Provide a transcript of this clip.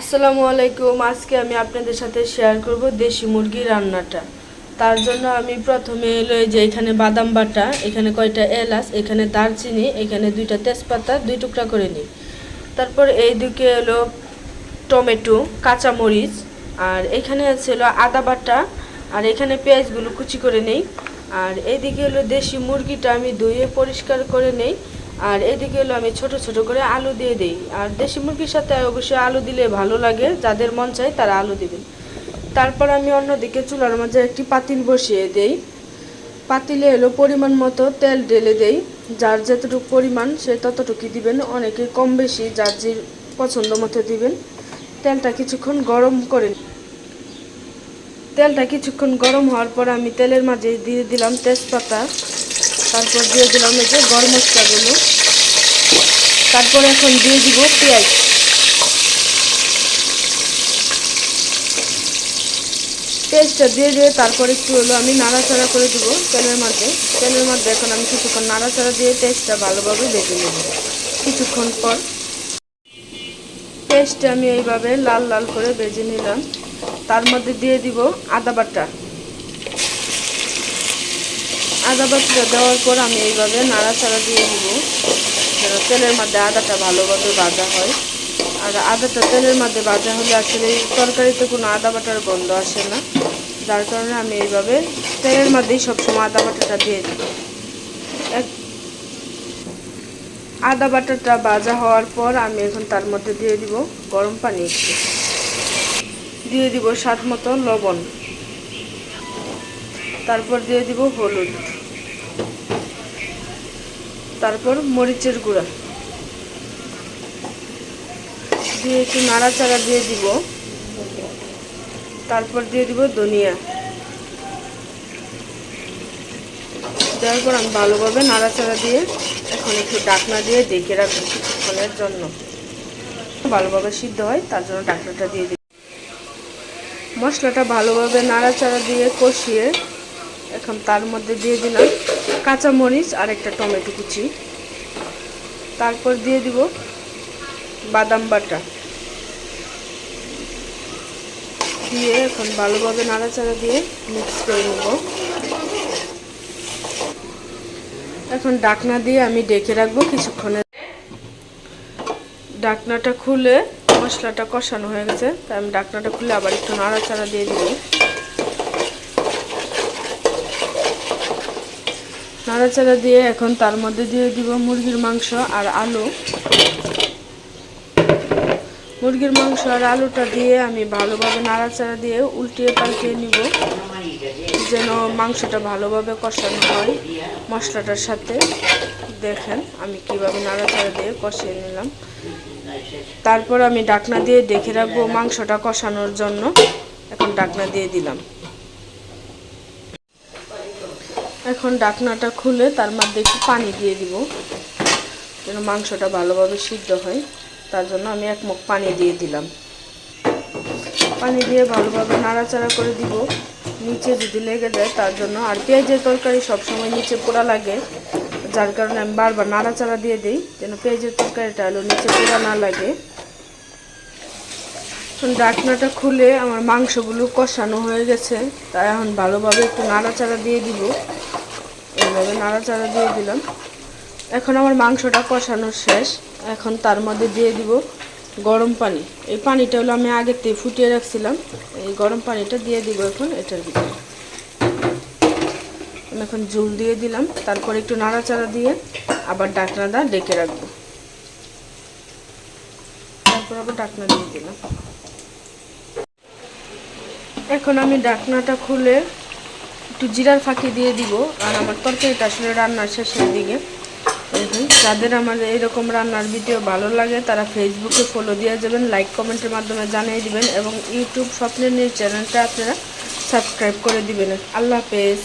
আসসালামু আলাইকুম। আজকে আমি আপনাদের সাথে শেয়ার করব দেশি মুরগি রান্নাটা। তার জন্য আমি প্রথমে এলো যে এখানে বাদাম বাটা, এখানে কয়টা এলাচ, এখানে দারচিনি, এখানে দুইটা তেজপাতা, দুই টুকরা করে নিই। তারপর এই দিকে এলো টমেটো, কাঁচামরিচ, আর এখানে ছিল আদা বাটা, আর এখানে পেঁয়াজগুলো কুচি করে নেই। আর এইদিকে হলো দেশি মুরগিটা আমি ধুয়ে পরিষ্কার করে নেই। আর এদিকে হলো আমি ছোট ছোট করে আলু দিয়ে দিই। আর দেশি মুরগির সাথে অবশ্যই আলু দিলে ভালো লাগে, যাদের মন চায় তারা আলু দেবেন। তারপর আমি অন্যদিকে চুলার মাঝে একটি পাতিল বসিয়ে দেই। পাতিলে এলো পরিমাণ মতো তেল ঢেলে দেই। যার যতটুকু পরিমাণ সে ততটুকুই দিবেন। অনেকে কম বেশি যার যে পছন্দ মতো দিবেন। তেলটা কিছুক্ষণ গরম করে তেলটা কিছুক্ষণ গরম হওয়ার পর আমি তেলের মাঝে দিয়ে দিলাম তেজপাতা। তারপর দিয়ে দিলাম এই যে গরম মশলাগুলো। তারপর এখন দিয়ে দিব পেঁয়াজ। পেঁয়াজটা দিয়ে দিয়ে তারপর একটু হলো আমি নাড়াচাড়া করে দিব তেলের মধ্যে। তেলের মধ্যে এখন আমি কিছুক্ষণ নাড়াচাড়া দিয়ে পেঁয়াজটা ভালোভাবে ভেজে নেব। কিছুক্ষণ পর পেস্টটা আমি এইভাবে লাল লাল করে ভেজে নিলাম। তার মধ্যে দিয়ে দিব আদা বাটা। আদা বাটা দেওয়ার পর আমি এইভাবে নাড়াচাড়া দিয়ে দিব তেলের মধ্যে আদাটা ভালোভাবে ভাজা হয়। আর আদাটা তেলের মধ্যে ভাজা হলে আসলে তরকারিতে কোনো আদা বাটার গন্ধ আসে না। যার কারণে আমি এইভাবে তেলের মধ্যেই সবসময় আদা বাটাটা দিয়ে দিই এক আদা বাটাটা ভাজা হওয়ার পর আমি এখন তার মধ্যে দিয়ে দিব গরম পানি একটু। দিয়ে দিব স্বাদ মতো লবণ। তারপর দিয়ে দিব হলুদ। তারপর মরিচের গুঁড়া। দিয়ে একটু নাড়াচাড়া দিয়ে দিব। তারপর দিয়ে দিব ধনিয়া। দেওয়ার পর আমি ভালোভাবে নাড়াচাড়া দিয়ে এখন একটু ডাকনা দিয়ে ডেকে রাখব কিছুক্ষণের জন্য। ভালোভাবে সিদ্ধ হয়, তার জন্য ডাকনাটা দিয়ে দিই মশলাটা ভালোভাবে নাড়াচাড়া দিয়ে কষিয়ে এখন তার মধ্যে দিয়ে দিলাম। কাঁচা মরিচ আর একটা টমেটো কুচি। তারপর দিয়ে দিব বাদাম বাটা। দিয়ে এখন ভালোভাবে নাড়াচাড়া দিয়ে মিক্স করে নেব। এখন ডাকনা দিয়ে আমি ডেকে রাখব কিছুক্ষণের। ডাকনাটা খুলে মশলাটা কষানো হয়ে গেছে, তাই আমি ডাকনাটা খুলে আবার একটু নাড়াচাড়া দিয়ে দিব। নাড়াচাড়া দিয়ে এখন তার মধ্যে দিয়ে দিব মুরগির মাংস আর আলু। মুরগির মাংস আর আলুটা দিয়ে আমি ভালোভাবে নাড়াচাড়া দিয়ে উল্টিয়ে পাল্টিয়ে নিব, যেন মাংসটা ভালোভাবে কষানো হয় মশলাটার সাথে। দেখেন আমি কীভাবে নাড়াচাড়া দিয়ে কষিয়ে নিলাম। তারপর আমি ডাকনা দিয়ে দেখে রাখব মাংসটা কষানোর জন্য। এখন ডাকনা দিয়ে দিলাম। এখন ডাকনাটা খুলে তার মধ্যে একটু পানি দিয়ে দিব, যেন মাংসটা ভালোভাবে সিদ্ধ হয়। তার জন্য আমি এক মুখ পানি দিয়ে দিলাম। পানি দিয়ে ভালোভাবে নাড়াচাড়া করে দিব। নিচে যদি লেগে যায়, তার জন্য আর পেঁয়াজের তরকারি সবসময় নিচে পোড়া লাগে। যার কারণে আমি বারবার নাড়াচাড়া দিয়ে দিই, যেন পেঁয়াজের তরকারিটা হলো নিচে পোড়া না লাগে। এখন ডাকনাটা খুলে আমার মাংসগুলো কষানো হয়ে গেছে, তাই এখন ভালোভাবে একটু নাড়াচাড়া দিয়ে দিব। এইভাবে নাড়াচাড়া দিয়ে দিলাম। এখন আমার মাংসটা কষানো শেষ। এখন তার মধ্যে দিয়ে দিব গরম পানি। এই পানিটা হলো আমি আগের থেকে ফুটিয়ে রাখছিলাম। এই গরম পানিটা দিয়ে দিব এখন এটার ভিতরে। আমি এখন জল দিয়ে দিলাম। তারপর একটু নাড়াচাড়া দিয়ে আবার ডাকনাটা ডেকে রাখব। তারপর আবার ডাকনা দিয়ে দিলাম। এখন আমি ডাকনাটা খুলে একটু জিরার ফাঁকি দিয়ে দিব। আর আমার তরকারিটা আসলে রান্নার শেষের দিকে। যাদের আমার এরকম রান্নার ভিডিও ভালো লাগে, তারা ফেসবুকে ফলো দিয়ে যাবেন লাইক কমেন্টের মাধ্যমে জানিয়ে দিবেন এবং ইউটিউব স্বপ্নের নিউজ চ্যানেলটা আপনারা সাবস্ক্রাইব করে দিবেন। আল্লাহ হাফেজ।